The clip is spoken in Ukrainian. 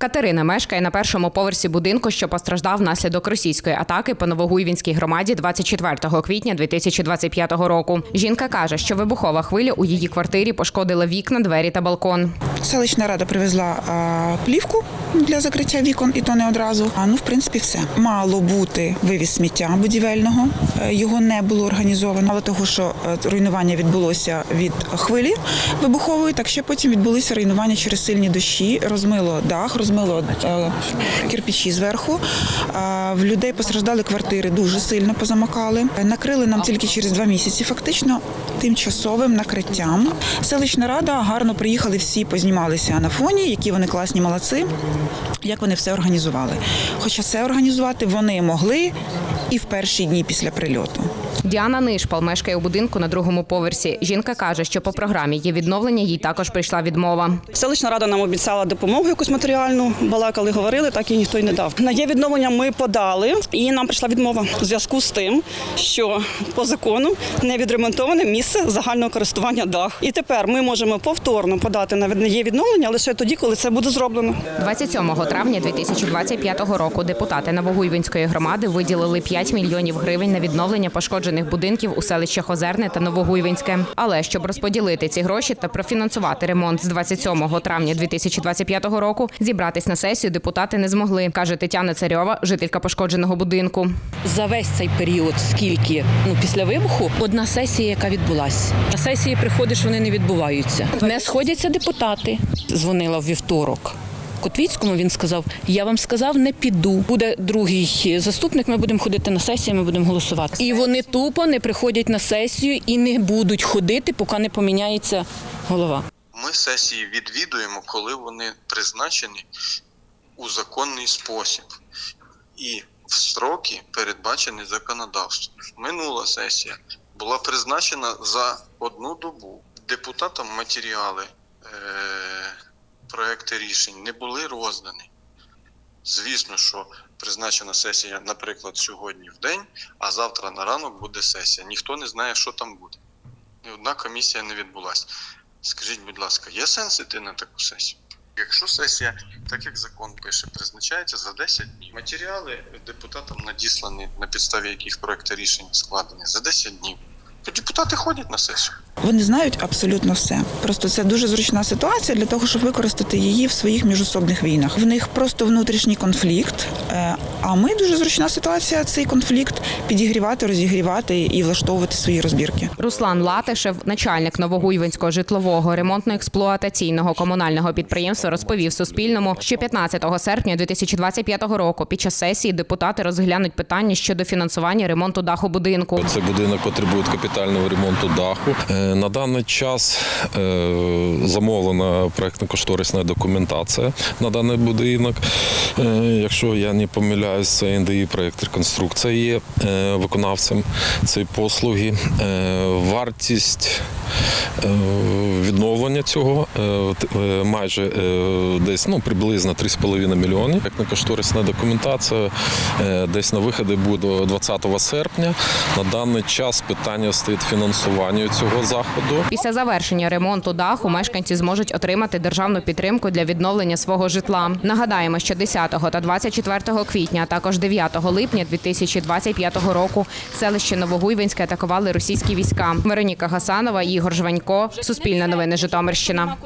Катерина мешкає на першому поверсі будинку, що постраждав внаслідок російської атаки по Новогуйвінській громаді 24 квітня 2025 року. Жінка каже, що вибухова хвиля у її квартирі пошкодила вікна, двері та балкон. Селищна рада привезла плівку для закриття вікон, і то не одразу. А ну, в принципі, все. Мало бути вивіз сміття будівельного. Е, Його не було організовано. Мало того, що е, руйнування відбулося від хвилі вибухової, так ще потім відбулися руйнування через сильні дощі. Розмило дах, розмило е, кирпичі зверху. В людей постраждали квартири, дуже сильно позамокали. Накрили нам тільки через два місяці, фактично тимчасовим накриттям. Селищна рада гарно приїхали всі, познімалися на фоні, які вони класні молодці, як вони все організували. Хоча це організувати вони могли і в перші дні після прильоту. Діана Нишпал мешкає у будинку на другому поверсі. Жінка каже, що по програмі є відновлення, їй також прийшла відмова. Селищна рада нам обіцяла допомогу якусь матеріальну. Балакали, говорили, так і ніхто й не дав. На є відновлення ми подали, і нам прийшла відмова в зв'язку з тим, що по закону не відремонтоване місце загального користування дах. І тепер ми можемо повторно подати на є відновлення лише тоді, коли це буде зроблено. 27 травня 2025 року депутати Новогуйвинської громади виділили 5 мільйонів гривень на відновлення пошкоджених будинків у селищах Озерне та Новогуйвинське. Але щоб розподілити ці гроші та профінансувати ремонт з 27 травня 2025 року, зібратись на сесію депутати не змогли, каже Тетяна Царьова, жителька пошкодженого будинку. за весь цей період, скільки ну після вибуху, одна сесія, яка відбулася. На сесії приходиш, вони не відбуваються. Не сходяться депутати. Дзвонила в вівторок. Котвіцькому він сказав: Я вам сказав, не піду. Буде другий заступник. Ми будемо ходити на сесію, ми будемо голосувати. І вони тупо не приходять на сесію і не будуть ходити, поки не поміняється голова. Ми сесії відвідуємо, коли вони призначені у законний спосіб і в строки передбачені законодавством. Минула сесія була призначена за одну добу. Депутатам матеріали, е- проекти рішень не були роздані. Звісно, що призначена сесія, наприклад, сьогодні в день, а завтра на ранок буде сесія. Ніхто не знає, що там буде. Ні одна комісія не відбулася. Скажіть, будь ласка, є сенс іти на таку сесію? Якщо сесія, так як закон пише, призначається за 10 днів, матеріали депутатам надіслані, на підставі яких проекти рішень складені за 10 днів, то депутати ходять на сесію. Вони знають абсолютно все. Просто це дуже зручна ситуація для того, щоб використати її в своїх міжособних війнах. В них просто внутрішній конфлікт. е, А ми дуже зручна ситуація цей конфлікт підігрівати, розігрівати і влаштовувати свої розбірки. Руслан Латишев, начальник Новогуйвинського житлового ремонтно-експлуатаційного комунального підприємства, розповів Суспільному, що 15 серпня 2025 року під час сесії депутати розглянуть питання щодо фінансування ремонту даху будинку. Цей будинок потребує капітального ремонту даху. Е, На даний час е, замовлена проєктно-кошторисна документація на даний будинок. Е, Якщо я не помиляюсь, це НДІ проєкт реконструкція є виконавцем цієї послуги. Вартість відновлення цього майже десь ну, приблизно 3,5 мільйони. Проєктно-кошторисна документація десь на виходи буде 20 серпня. На даний час питання стоїть фінансування цього заходу. Після завершення ремонту даху мешканці зможуть отримати державну підтримку для відновлення свого житла. Нагадаємо, що 10 та 24 квітня, а також 9 липня 2025 року селище Новогуйвинське атакували російські війська. Вероніка Гасанова, Ігор Жванько, Суспільне новини Житомирщина.